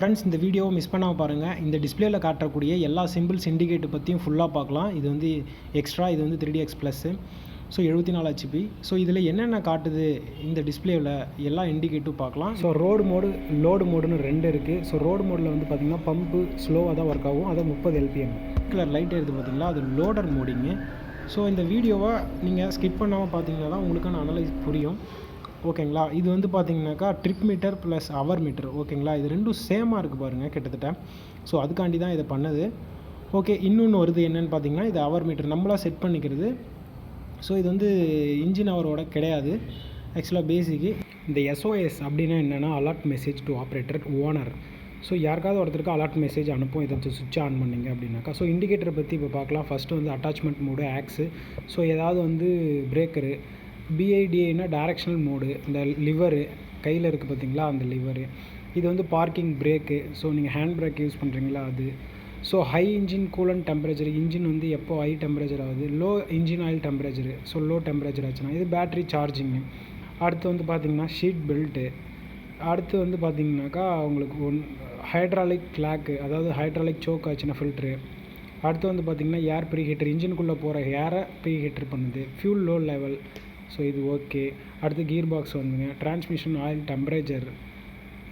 Friends இந்த வீடியோவை miss பண்ணாமல் பாருங்கள் இந்த டிஸ்பிளேல காட்டக்கூடிய எல்லா சிம்பிள்ஸ் இண்டிகேட்டர் பற்றியும் ஃபுல்லாக பார்க்கலாம். இது வந்து எக்ஸ்ட்ரா இது வந்து three D X plus so எழுபத்தி நாலு ஹெச்பி ஸோ இதில் என்னென்ன காட்டுது இந்த டிஸ்பிளேவில் எல்லா இண்டிகேட்டும் பார்க்கலாம். ஸோ ரோடு மோடு லோடு மோடுன்னு ரெண்டு இருக்குது ஸோ ரோடு மோடில் வந்து பார்த்திங்கன்னா பம்பு ஸ்லோவாக தான் ஒர்க் ஆகும். அது முப்பது எல்பிஎம் கலர் லைட் எடுத்து பார்த்தீங்களா அது லோடர் மோடிங்கு ஸோ இந்த வீடியோவை நீங்கள் ஸ்கிப் பண்ணாமல் பார்த்தீங்கன்னா தான் உங்களுக்கான அனலைஸ் புரியும். ஓகேங்களா? இது வந்து பார்த்தீங்கன்னாக்கா trip meter plus hour meter ஓகேங்களா? இது ரெண்டும் சேமாக இருக்குது பாருங்கள் கிட்டத்தட்ட. ஸோ அதுக்காண்டி தான் இதை பண்ணது. ஓகே இன்னொன்று வருது என்னென்னு பார்த்தீங்கன்னா இது அவர் மீட்டர் நம்மளாக செட் பண்ணிக்கிறது. ஸோ இது வந்து இன்ஜின் அவரோட கிடையாது. ஆக்சுவலாக பேசிக்கு இந்த எஸ்ஓஎஸ் அப்படின்னா என்னென்னா alert message to operator owner so யாருக்காவது ஒருத்தருக்கு அலர்ட் மெசேஜ் அனுப்பும். இதை சுவிட்ச் ஆன் பண்ணிங்க அப்படின்னாக்கா. ஸோ இண்டிகேட்டரை பற்றி இப்போ பார்க்கலாம். ஃபஸ்ட்டு வந்து அட்டாச்மெண்ட் மூடு ஆக்ஸு ஸோ ஏதாவது வந்து பிரேக்கரு பிஐடிஏனா டைரக்ஷனல் மோடு இந்த லிவரு கையில் இருக்குது பார்த்தீங்களா அந்த லிவரு இது வந்து பார்க்கிங் பிரேக்கு ஸோ நீங்கள் ஹேண்ட் பிரேக் யூஸ் பண்ணுறீங்களா அது. So high engine coolant temperature engine வந்து எப்போ ஹை டெம்பரேச்சர் ஆகுது? Low engine oil temperature so low temperature ஆச்சுன்னா இது பேட்ரி சார்ஜிங்கு அடுத்து வந்து பார்த்திங்கன்னா ஷீட் பெல்ட்டு அடுத்து வந்து பார்த்திங்கனாக்கா உங்களுக்கு ஒன் ஹைட்ராலிக் கிளாக்கு அதாவது ஹைட்ராலிக் சோக் ஆச்சுன்னா ஃபில்ட்ரு அடுத்து வந்து பார்த்திங்கன்னா ஏர் ப்ரீ ஹீட்டர் இன்ஜினுக்குள்ளே போகிற ஏரை ப்ரீ ஹீட்டர் பண்ணுது. ஃபியூல் லோ லெவல் ஸோ இது ஓகே அடுத்து கியர் பாக்ஸ் வந்துங்க. டிரான்ஸ்மிஷன் ஆயில் டெம்பரேச்சர்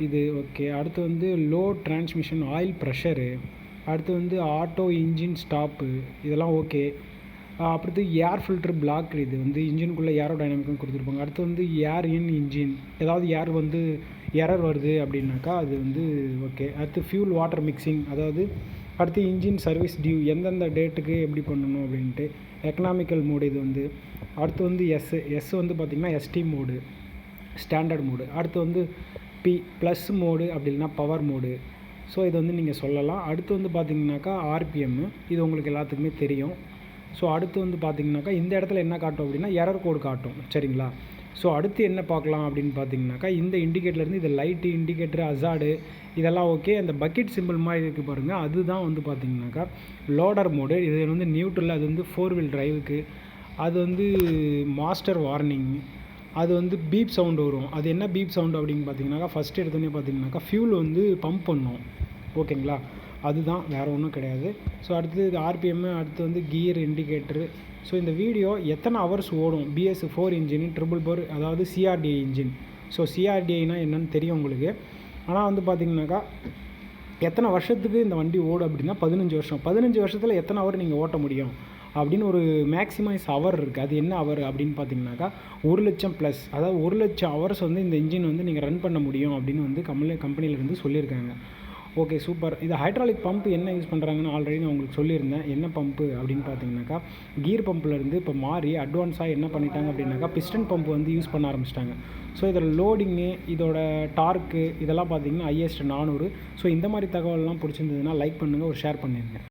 இது ஓகே அடுத்து வந்து லோ டிரான்ஸ்மிஷன் ஆயில் ப்ரெஷரு அடுத்து வந்து ஆட்டோ இன்ஜின் ஸ்டாப்பு இதெல்லாம் ஓகே அடுத்து ஏர் ஃபில்டர் பிளாக் இது வந்து இன்ஜினுக்குள்ளே ஏரோ டைனாமிக்னு கொடுத்துருப்பாங்க. அடுத்து வந்து ஏர் இன் இன்ஜின் ஏதாவது ஏர் வந்து எரர் வருது அப்படின்னாக்கா அது வந்து ஓகே அடுத்து ஃபியூல் வாட்டர் மிக்சிங் அதாவது அடுத்து இன்ஜின் சர்வீஸ் டியூ எந்தெந்த டேட்டுக்கு எப்படி பண்ணணும் அப்படின்ட்டு எக்கனாமிக்கல் மோடு இது வந்து அடுத்து வந்து எஸ் எஸ் வந்து பார்த்திங்கன்னா எஸ்டி மோடு ஸ்டாண்டர்ட் மோடு அடுத்து வந்து பி ப்ளஸ் மோடு அப்படி இல்லைனா பவர் மோடு ஸோ இது வந்து நீங்கள் சொல்லலாம். அடுத்து வந்து பார்த்திங்கனாக்கா ஆர்பிஎம்மு இது உங்களுக்கு எல்லாத்துக்குமே தெரியும். ஸோ அடுத்து வந்து பார்த்திங்கனாக்கா இந்த இடத்துல என்ன காட்டும் அப்படின்னா எரர் கோடு காட்டும். சரிங்களா? ஸோ அடுத்து என்ன பார்க்கலாம் அப்படின்னு பார்த்தீங்கன்னாக்கா இந்த இண்டிகேட்டர்லேருந்து இது லைட்டு இண்டிகேட்டர் அசாடு இதெல்லாம் ஓகே அந்த பக்கெட் சிம்பிள் மாதிரி இருக்குது பாருங்கள் அதுதான் வந்து பார்த்திங்கனாக்கா லோடர் மோடு இது வந்து நியூட்ரல் அது வந்து ஃபோர் வீல் டிரைவுக்கு அது வந்து மாஸ்டர் வார்னிங் அது வந்து பீப் சவுண்டு வரும். அது என்ன பீப் சவுண்டு அப்படின்னு பார்த்தீங்கன்னாக்கா ஃபஸ்ட் எடுத்தோடனே பார்த்தீங்கன்னாக்கா ஃபியூல் வந்து பம்ப் பண்ணும். ஓகேங்களா? அதுதான் வேறு ஒன்றும் கிடையாது. ஸோ அடுத்து இது ஆர்பிஎம் அடுத்து வந்து கியர் இண்டிகேட்டரு ஸோ இந்த வீடியோ எத்தனை ஹவர்ஸ் ஓடும்? BS four engine triple four அதாவது சிஆர்டிஐ இன்ஜின் ஸோ சிஆர்டிஐனா என்னென்னு தெரியும் உங்களுக்கு. ஆனால் வந்து பார்த்திங்கனாக்கா எத்தனை வருஷத்துக்கு இந்த வண்டி ஓடும் அப்படின்னா பதினஞ்சு வருஷம். பதினஞ்சு வருஷத்தில் எத்தனை ஹவர் நீங்கள் ஓட்ட முடியும்? அப்படின்னு ஒரு மேக்ஸிமைஸ் ஹவர் இருக்குது அது என்ன ஹவர் அப்படின்னு பார்த்தீங்கன்னாக்கா ஒரு லட்சம் ப்ளஸ் அதாவது ஒரு லட்சம் ஹவர்ஸ் வந்து இந்த இன்ஜின் வந்து நீங்கள் ரன் பண்ண முடியும் அப்படின்னு வந்து கம்பெனி கம்பெனிலேருந்து சொல்லியிருக்காங்க. ஓகே சூப்பர் இது ஹைட்ராலிக் பம்ப் என்ன யூஸ் பண்ணுறாங்கன்னு ஆல்ரெடி நான் உங்களுக்கு சொல்லியிருந்தேன். என்ன பம்ப்பு அப்படின்னு பார்த்தீங்கன்னாக்கா கீர் பம்ப்லேருந்து இப்போ மாறி அட்வான்ஸாக என்ன பண்ணிட்டாங்க அப்படின்னாக்கா பிஸ்டன் பம்ப் வந்து யூஸ் பண்ண ஆரம்பிச்சிட்டாங்க. ஸோ இதில் லோடிங்கு இதோட டார்க்கு இதெல்லாம் பார்த்தீங்கன்னா ஐஎஸ்ட் நானூறு. ஸோ இந்த மாதிரி தகவல்லாம் பிடிச்சிருந்ததுன்னா லைக் பண்ணுங்கள் ஒரு ஷேர் பண்ணிடுங்க